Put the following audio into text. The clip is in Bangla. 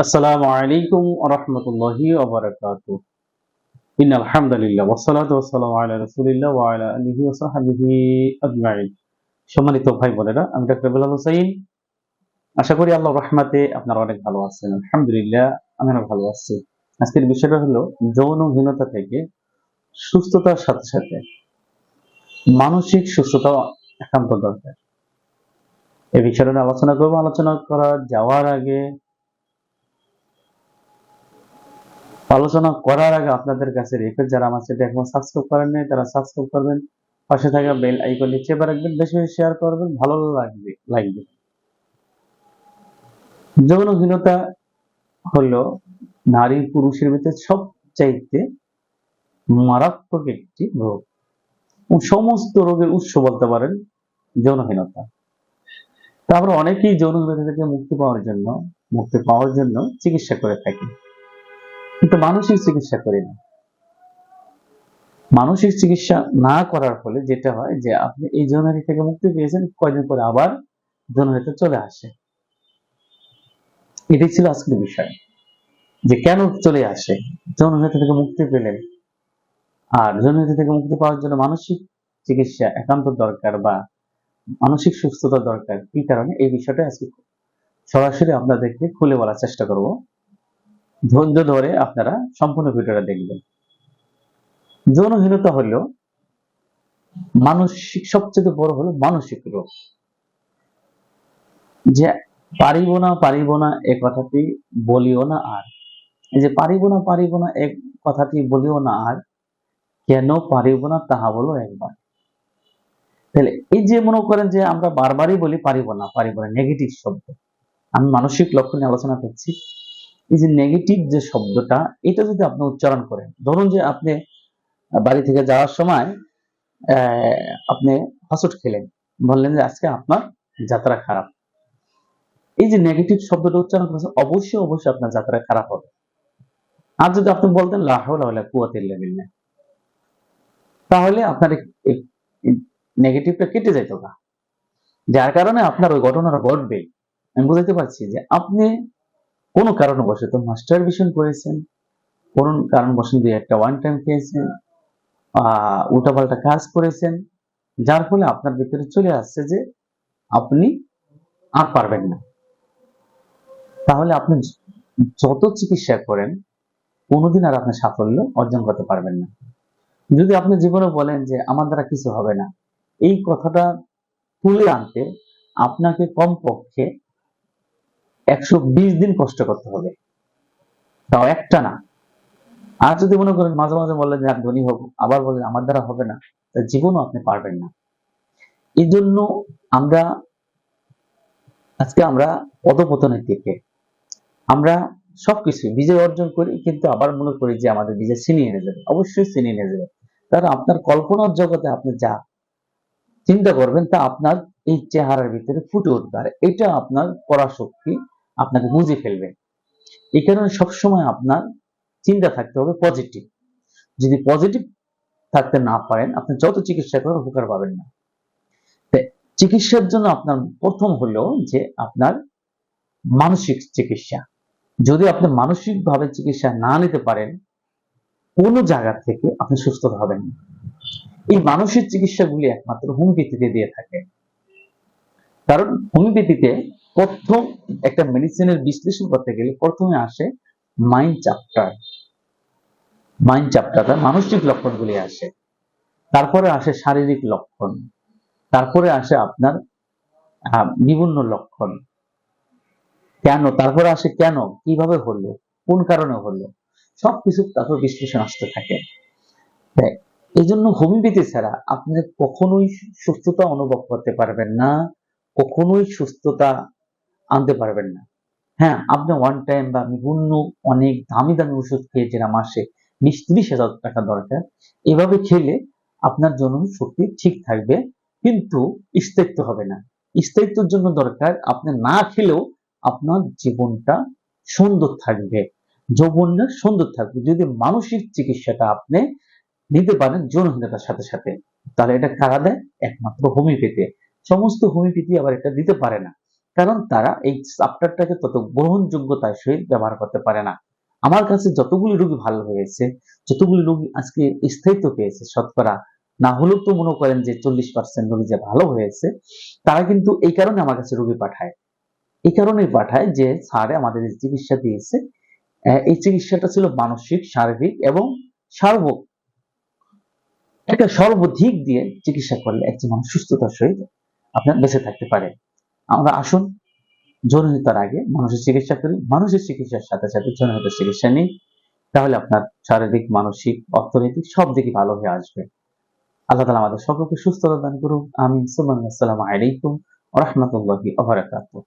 আসসালামু আলাইকুম রাহমাতুল্লাহি ওয়া বারাকাতুহু। ইন্নাল হামদুলিল্লাহ ওয়া সলাতু ওয়া সালামু আলা রাসূলিল্লাহ ওয়া আলা আলিহি ওয়া সাহবিহি আজমাইন। সম্মানিত ভাই বোনেরা আমি ডক্টর বেলাল হোসেন আশা করি আল্লাহর রহমতে আপনারা অনেক ভালো আছেন। আলহামদুলিল্লাহ আমি ভালো আছি। আজকের বিষয়টা হলো যৌনহীনতা থেকে সুস্থতার সাথে সাথে মানসিক সুস্থতা একান্ত দরকার। এই বিষয়টা আলোচনা করব। আলোচনা করা যাওয়ার আগে আলোচনা করার আগে আপনাদের কাছে রিকোয়েস্ট যারা আমার সাথে এখন সাবস্ক্রাইব করেন নাই, তারা সাবস্ক্রাইব করবেন। পাশে থাকা বেল আইকন চেপে রাখবেন, বেশি বেশি শেয়ার করবেন, ভালো লাগবে লাগবে। যৌনহীনতা হলো নারী পুরুষের ভিতরে সবচাইতে মারাত্মক একটি রোগ। সমস্ত রোগের উৎস বলতে পারেন যৌনহীনতা। তা আমরা অনেকেই যৌনহীনতা থেকে মুক্তি পাওয়ার জন্য, মুক্তি পাওয়ার জন্য চিকিৎসা করে থাকি। কিন্তু মানসিক চিকিৎসা করি না। মানসিক চিকিৎসা না করার ফলে যেটা হয় যে, আপনি এই যৌনারি থেকে মুক্তি পেয়েছেন, কয়দিন পরে আবার যৌনারিতে চলে আসে। এটাই ছিল আজকের বিষয়। যে কেন চলে আসে? যৌনহীনতা থেকে মুক্তি পেলেন। আর যৌনহীনতা থেকে মুক্তি পাওয়ার জন্য মানসিক চিকিৎসা একান্ত দরকার বা মানসিক সুস্থতা দরকার। কি কারণে এই বিষয়টা আজকে সরাসরি আপনাদেরকে খুলে বলার চেষ্টা করব। ধৈর্য ধরে আপনারা সম্পূর্ণ ভিডিওটা দেখবেন। যৌনহীনতা হলো মানসিক, সবচেয়ে বড় হলো মানসিক রোগ। যে পারিব না পারিব না এ কথাটি বলিও না আর। যে পারিব না পারিব না এক কথাটি বলিও না আর, কেন পারিব না তাহা বলো একবার। তাহলে এই যে মনে করেন যে আমরা বারবারই বলি পারিব না পারিব না, নেগেটিভ শব্দ। আমি মানসিক লক্ষণ আলোচনা করছি। এই যে নেগেটিভ যে শব্দটা, এটা যদি আপনি উচ্চারণ করেন, ধরুন যে আপনি বাড়ি থেকে যাওয়ার সময় আপনি হসট খেলেন, বললেন যে আজকে আপনার যাত্রা খারাপ। এই যে নেগেটিভ শব্দটা উচ্চারণ করেছেন অবশ্যই অবশ্যই আপনার যাত্রা খারাপ হবে। আর যদি আপনি বলতেন লাহলা কুয়াতের লেভেল না তাহলে আপনার নেগেটিভটা কেটে যেত না। যার কারণে আপনার ওই ঘটনাটা ঘটবে। আমি বুঝতে পারছি যে আপনি কোনো কারণবশত মাস্টার ভিশন করেছেন, কোন কারণবশত একটা ওয়ান টাইম খেয়েছেন উল্টাপাল্টা কাজ করেছেন, যার ফলে আপনার ভিতরে চলে আসছে যে আপনি আর পারবেন না। তাহলে আপনি যত চিকিৎসা করেন, কোনোদিন আর আপনি সাফল্য অর্জন করতে পারবেন না। যদি আপনি জীবনে বলেন যে আমার দ্বারা কিছু হবে না, এই কথাটা তুলে আনতে আপনাকে কমপক্ষে একশো বিশ দিন কষ্ট করতে হবে। তাও একটা না। আর যদি মনে করেন, মাঝে মাঝে বললেন যে আমি ধনী হব। আবার বলেন আমার দ্বারা হবে না। জীবনও আপনি পারবেন না। এই জন্য আমরা, আজকে আমরা অধপতনের দিকে আমরা সবকিছু বিজয় অর্জন করি, কিন্তু আবার মনে করি যে, আমাদের বিজয় ছিনিয়ে নিয়ে যাবে। অবশ্যই ছিনিয়ে নিয়ে যাবে। কারণ আপনার কল্পনার জগতে আপনি যা চিন্তা করবেন, তা আপনার এই চেহারার ভিতরে ফুটে উঠবে আর এটা আপনার পরাশক্তি আপনাকে বুঝে ফেলবে। এই কারণে সবসময় আপনার চিন্তা থাকতে হবে পজিটিভ যদি পজিটিভ থাকতে না পারেন, আপনি যত চিকিৎসা করেন উপকার পাবেন না। চিকিৎসার জন্য আপনার প্রথম হলো যে আপনার মানসিক চিকিৎসা। যদি আপনি মানসিকভাবে চিকিৎসা না নিতে পারেন, কোনো জায়গা থেকে আপনি সুস্থ হবেন না। এই মানসিক চিকিৎসাগুলি একমাত্র হোমিওপ্যাথিতে দিয়ে থাকে। কারণ হোমিওপ্যাথিতে প্রথম একটা মেডিসিনের বিশ্লেষণ করতে গেলে প্রথমে আসে মাইন্ড চ্যাপ্টার মাইন্ড চ্যাপ্টারটা মানসিক লক্ষণগুলি আসে। তারপরে আসে শারীরিক লক্ষণ। তারপরে আসে আপনার বিভিন্ন লক্ষণ। কেন? তারপরে আসে কেন? কীভাবে হলো? কোন কারণে হলো? সবকিছু তারপর বিশ্লেষণ আসতে থাকে। এই জন্য হোমিওপ্যাথি ছাড়া আপনি কখনোই সুস্থতা অনুভব করতে পারবেন না। কখনোই সুস্থতা আনতে পারবেন না। হ্যাঁ আপনি ওয়ান টাইম বা বিভিন্ন অনেক দামি দামি ওষুধ খেয়েছেন মাসে বিশ হাজার টাকা দরকার, এভাবে খেলে আপনার জন্য শক্তি ঠিক থাকবে, কিন্তু স্থায়িত্ব হবে না। স্থায়িত্বের জন্য দরকার আপনি না খেলেও আপনার জীবনটা সুন্দর থাকবে, যৌবনটা সুন্দর থাকবে। যদি মানসিক চিকিৎসাটা আপনি নিতে পারেন যৌনহীনতার সাথে সাথে, তাহলে এটা কারা দেয়? একমাত্র হোমিওপ্যাথি সমস্ত হোমিওপ্যাথি আবার এটা দিতে পারে না। কারণ তারা এই চ্যাপ্টারটাকে তত গ্রহণযোগ্যতার সহিত ব্যবহার করতে পারে না। আমার কাছে যতগুলি রোগী ভালো হয়েছে, যতগুলি রোগী আজকে স্থায়িত্ব পেয়েছে শতকরা, না হলেও তো মনে করেন যে চল্লিশ পার্সেন্ট রোগী যে ভালো হয়েছে, তারা কিন্তু এই কারণে আমার কাছে রোগী পাঠায়। এই কারণেই পাঠায় যে স্যারে আমাদের চিকিৎসা দিয়েছে। এই চিকিৎসাটা ছিল মানসিক সার্বিক এবং সার্ব একটা সর্বধিক দিয়ে চিকিৎসা করলে একজন মানুষ সুস্থতার সহিত আপনার বেঁচে থাকতে পারে। আমরা আসুন জনহিতার আগে মানুষের চিকিৎসা করি। মানুষের চিকিৎসার সাথে সাথে জনহিতের চিকিৎসা নিই তাহলে আপনার শারীরিক, মানসিক, অর্থনৈতিক সব দিকে ভালো হয়ে আসবে। আল্লাহ তালা আমাদের সকলকে সুস্থতা দান করুক। আমি সুবহানাল্লাহ আসসালামু আলাইকুম রহমতুল্লাহ রাহমাতুল্লাহি ওয়া বারাকাতুহু।